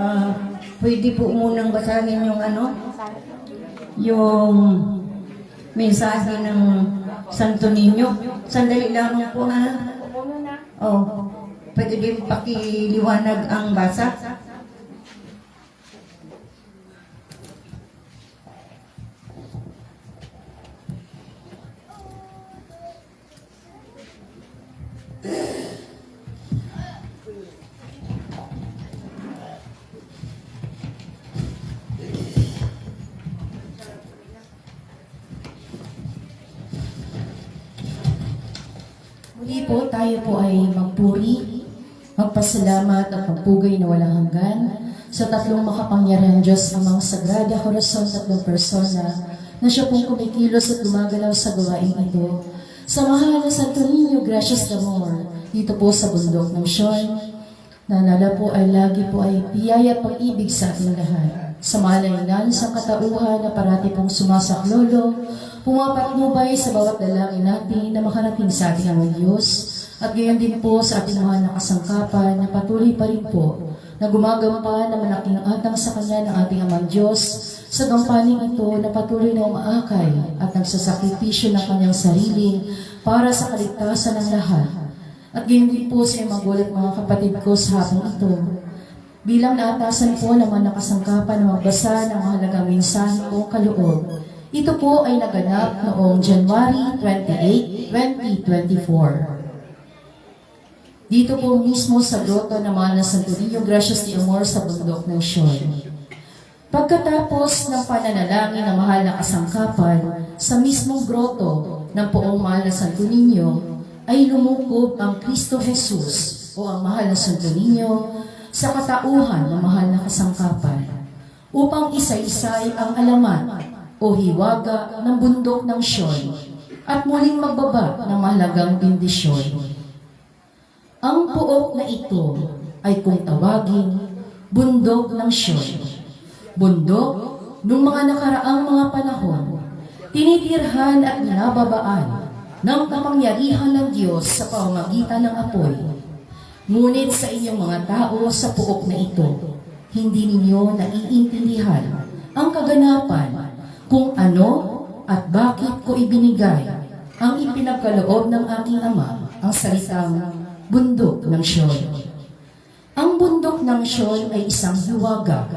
Ah, pwede po munang basahin yung ano? Yung mensahe ng Santo Niño. Sandali lang po ha. Oh, pwede din pakiliwanag ang basa. Muli po, tayo po ay magpuri, magpasalamat at magpugay na walang hanggan sa tatlong makapangyarihan Diyos amang Sagrada Corazon tatlong persona na siya pong kumikilos at gumagalaw sa gawain ito. Sa mahal na Santo Niño, gracious Amor, dito po sa bundok ng Sion, na nala po ay lagi po ay biyaya pag-ibig sa ating lahat. Sa mahalayinan sa katauhan na parati pong sumasaklolo, pumapatnubay sa bawat dalangin natin na makarating sa ating amang Diyos, at gayon din po sa ating mahal na kasangkapan na patuloy pa rin po na gumagampan na malaking atang sa Kanya ng ating amang Diyos sa gampaning ito na patuloy na umaakay at nagsasakripisyo ng kanyang sarili para sa kaligtasan ng lahat. At gayon din po sa magulat mga kapatid ko sa hapong ito. Bilang naatasan po ng mga nakasangkapan na magbasa ng mahalagang mensahe o kaloob, ito po ay naganap noong January 28, 2024. Dito po mismo sa grotto ng mga na Santo Niño Gracious de Amor sa bundok ng Sion. Pagkatapos ng pananalangin ng mahal na kasangkapan sa mismong grotto ng poong mahal na Santo Niño, ay lumukob ang Kristo Jesus o ang mahal na Santo Niño sa katauhan ng mahal na kasangkapan upang isa-isay ang alamat o hiwaga ng bundok ng Sion at muling magbaba ng mahalagang bendisyon. Ang puok na ito ay kung tawagin bundok ng Sion. Bundok nung mga nakaraang mga panahon, tinitirhan at binababaan ng kapangyarihan ng Diyos sa pamamagitan ng apoy. Ngunit sa inyong mga tao sa puok na ito, hindi ninyo naiintindihan ang kaganapan kung ano at bakit ko ibinigay ang ipinagkaloob ng aking ama, ang salitang bundok ng Sion. Ang bundok ng Sion ay isang hiwaga,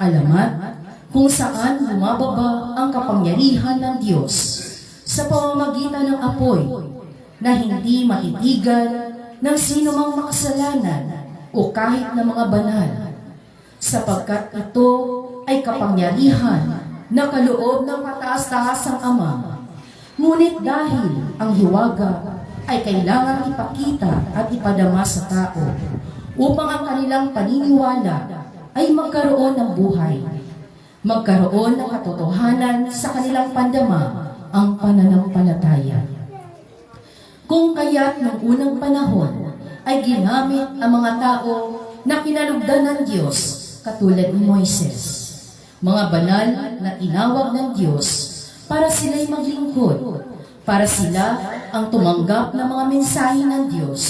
alamat kung saan bumababa ang kapangyarihan ng Diyos sa pamamagitan ng apoy na hindi matitigan ng sino mang makasalanan o kahit na mga banal sapagkat ito ay kapangyarihan na kaloob ng mataas-taasang Ama. Ngunit dahil ang hiwaga ay kailangan ipakita at ipadama sa tao upang ang kanilang paniniwala ay magkaroon ng buhay, magkaroon ng katotohanan sa kanilang pandama ang pananampalataya. Kung kaya't ng unang panahon ay ginamit ang mga tao na kinalugdan ng Diyos katulad ni Moises. Mga banal na inawag ng Diyos para sila'y maglingkod, para sila ang tumanggap ng mga mensahe ng Diyos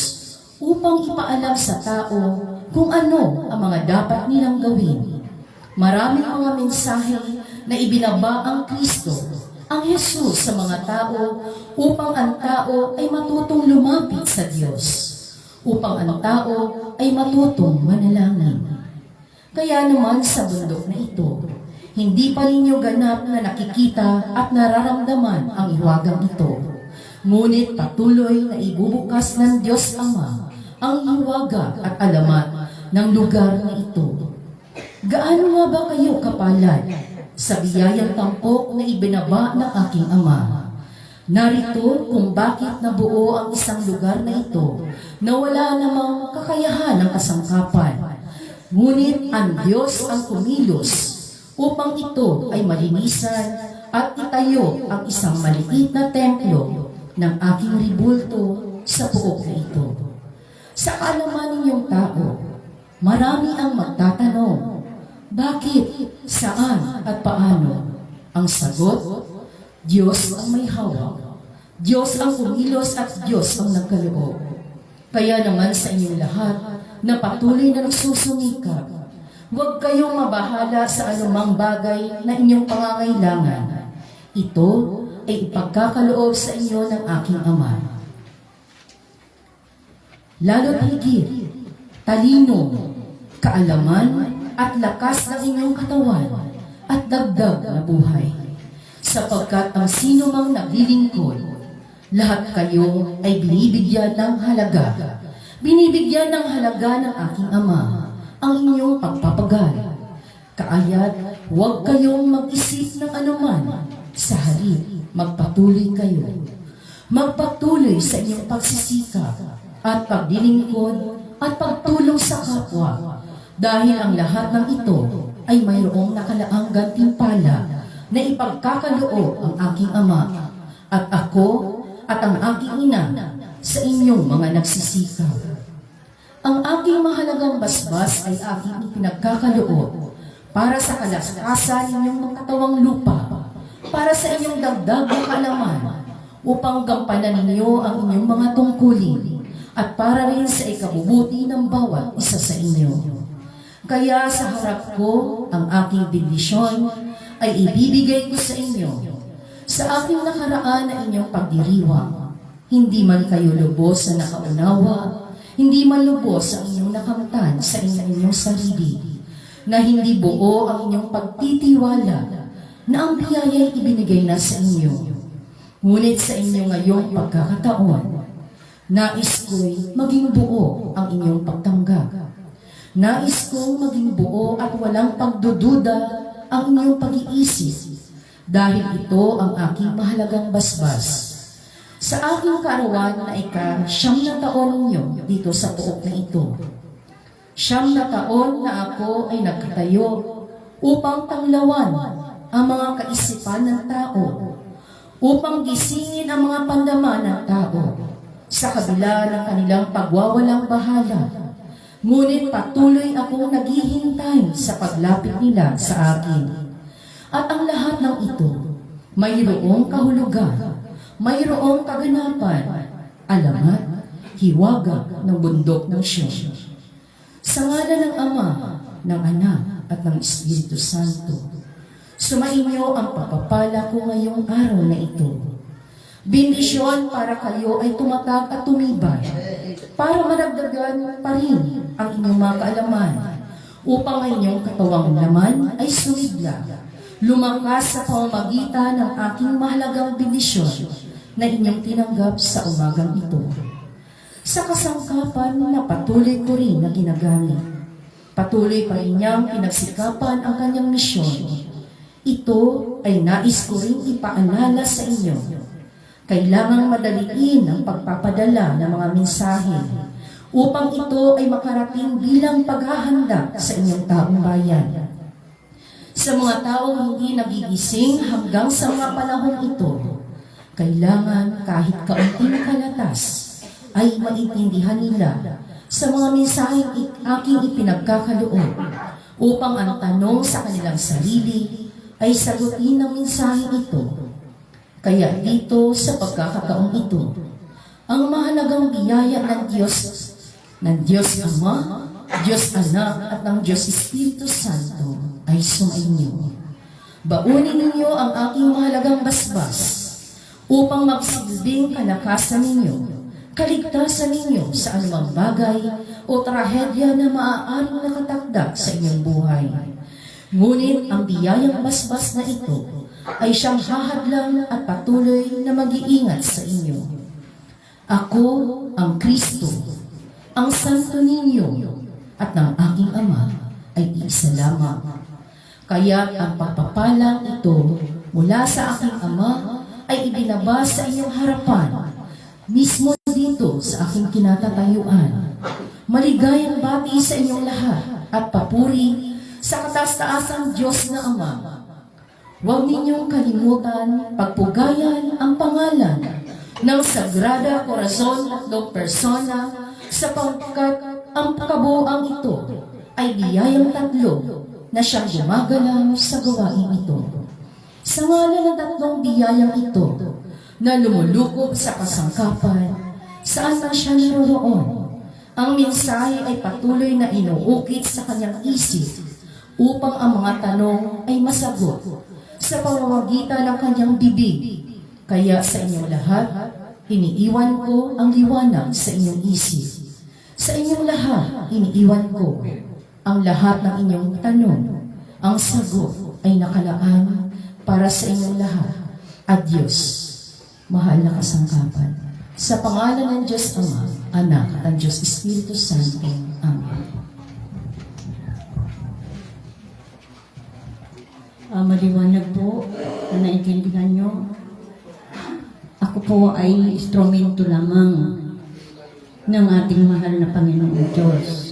upang ipaalam sa tao kung ano ang mga dapat nilang gawin. Maraming mga mensahe na ibinaba ang Kristo, ang Jesus sa mga tao upang ang tao ay matutong lumapit sa Diyos, upang ang tao ay matutong manalangin. Kaya naman sa bundok na ito, hindi pa ninyo ganap na nakikita at nararamdaman ang iwagang ito. Ngunit patuloy na ibubukas ng Diyos Ama ang iwaga at alamat ng lugar na ito. Gaano nga ba kayo kapalad sa biyayang tampok na ibinaba ng aking Ama? Narito kung bakit nabuo ang isang lugar na ito na wala namang kakayahan ng kasangkapan. Ngunit ang Diyos ang kumilos upang ito ay malinisan at itayo ang isang maliit na templo ng aking ribulto sa puok na ito. Sa kaalaman ninyong tao, marami ang magtatanong, bakit, saan, at paano? Ang sagot, Diyos ang may hawak. Diyos ang kumilos at Diyos ang nagkaloob. Kaya naman sa inyong lahat, na patuloy na nagsusumikap. Huwag kayong mabahala sa anumang bagay na inyong pangangailangan. Ito ay ipagkakaloob sa inyo ng aking Ama. Lalo't higit, talino, kaalaman, at lakas ng inyong katawan at dagdag na buhay. Sapagkat ang sino mang naglilingkod, lahat kayo ay binibigyan ng halaga. Binibigyan ng halaga ng aking Ama ang inyong pagpapagal. Kaayat, huwag kayong mag-isip ng anuman. Sa halip, magpatuloy kayo. Magpatuloy sa inyong pagsisikap at pagdilingkod at pagtulong sa kapwa. Dahil ang lahat ng ito ay mayroong nakalaang gantimpala na ipagkakaloob ang aking ama at ako at ang aking ina sa inyong mga nagsisikap. Ang aking mahalagang basbas ay aking ipinagkakaloob para sa kalakasan ninyong mga katawang lupa, para sa inyong dagdag na kaalaman, upang gampanan ninyo ang inyong mga tungkulin, at para rin sa ikabubuti ng bawat isa sa inyo. Kaya sa harap ko, ang aking bendisyon ay ibibigay ko sa inyo sa aking nakaraan na inyong pagdiriwang. Hindi man kayo lubos na nakaunawa, hindi man lubos ang inyong nakamtan sa inyong sarili, na hindi buo ang inyong pagtitiwala na ang biyaya ay ibinigay na sa inyo. Ngunit sa inyo ngayong pagkakataon, nais ko'y maging buo ang inyong pagtanggap. Nais kong maging buo at walang pagdududa ang inyong pag-iisip dahil ito ang aking mahalagang basbas. Sa aking kaarawan na ika, siyam na taon ninyo dito sa puok na ito. Siyam na taon na ako ay nagkatayo upang tanglawan ang mga kaisipan ng tao, upang gisingin ang mga pandama ng tao sa kabila ng kanilang pagwawalang bahala. Ngunit patuloy akong naghihintay sa paglapit nila sa akin. At ang lahat ng ito, mayroong kahulugan, mayroong kaganapan, alamat, hiwaga ng bundok ng Siyon. Sa ngala ng Ama, ng Anak, at ng Espiritu Santo, sumainyo ang pagpapala ko ngayong araw na ito. Bendisyon para kayo ay tumatag at tumibay, para madagdagan pa rin ang inyong mga kaalaman, upang ang inyong katawang laman ay sumigla, lumakas sa pamamagitan ng aking mahalagang bendisyon na inyong tinanggap sa umagang ito. Sa kasangkapan na patuloy ko rin na ginagamit, patuloy pa rin niyang pinagsikapan ang kanyang misyon. Ito ay nais ko rin ipaalala sa inyo kailangang madaliin ang pagpapadala ng mga mensahe upang ito ay makarating bilang paghahanda sa inyong taong bayan. Sa mga taong hindi nagigising hanggang sa mga panahon ito, kailangan kahit kaunting kalatas ay maintindihan nila sa mga mensaheng aking ipinagkakaloob upang ang tanong sa kanilang sarili ay sagutin ng mensaheng ito kaya dito sa pagkakataong ito, ang mahalagang biyaya ng Diyos, ng Diyos Ama, Diyos Anak at ng Diyos Espiritu Santo ay sumainyo. Baunin ninyo ang aking mahalagang basbas upang magsilbing kalakasan ninyo, kaligtasan ninyo sa anumang bagay o trahedya na maaaring nakatakda sa inyong buhay. Ngunit ang biyayang basbas na ito ay siyang hahadlang at patuloy na mag-iingat sa inyo. Ako ang Kristo, ang Santo Ninyo, at ng aking Ama ay isa lamang. Kaya ang pagpapalang ito mula sa aking Ama ay ibinaba sa inyong harapan, mismo dito sa aking kinatatayuan. Maligayang bati sa inyong lahat at papuri sa kataas-taasang Diyos na Ama Huwag ninyong kalimutan pagpugayan ang pangalan ng Sagrada Corazon at Persona sapagkat ang kabuuan ito ay biyayang tatlo na siyang gumagalaw sa gawain ito. Sa ngalan ng tatlong biyayang ito na lumulukog sa kasangkapan, saan man siya naroroon, Ang mensahe ay patuloy na inuukit sa kanyang isip upang ang mga tanong ay masagot sa pamamagitan ng kanyang bibig. Kaya sa inyong lahat, iniiwan ko ang liwanag sa inyong isip. Sa inyong lahat, iniiwan ko ang lahat ng inyong tanong. Ang sagot ay nakalaan para sa inyong lahat. Adios, mahal na kasangkapan. Sa pangalan ng Diyos Ama, Anak at ang Diyos Espiritu Santo. Amen. Ah, maliwanag po na naintindihan nyo. Ako po ay instrumento lamang ng ating mahal na Panginoong Diyos.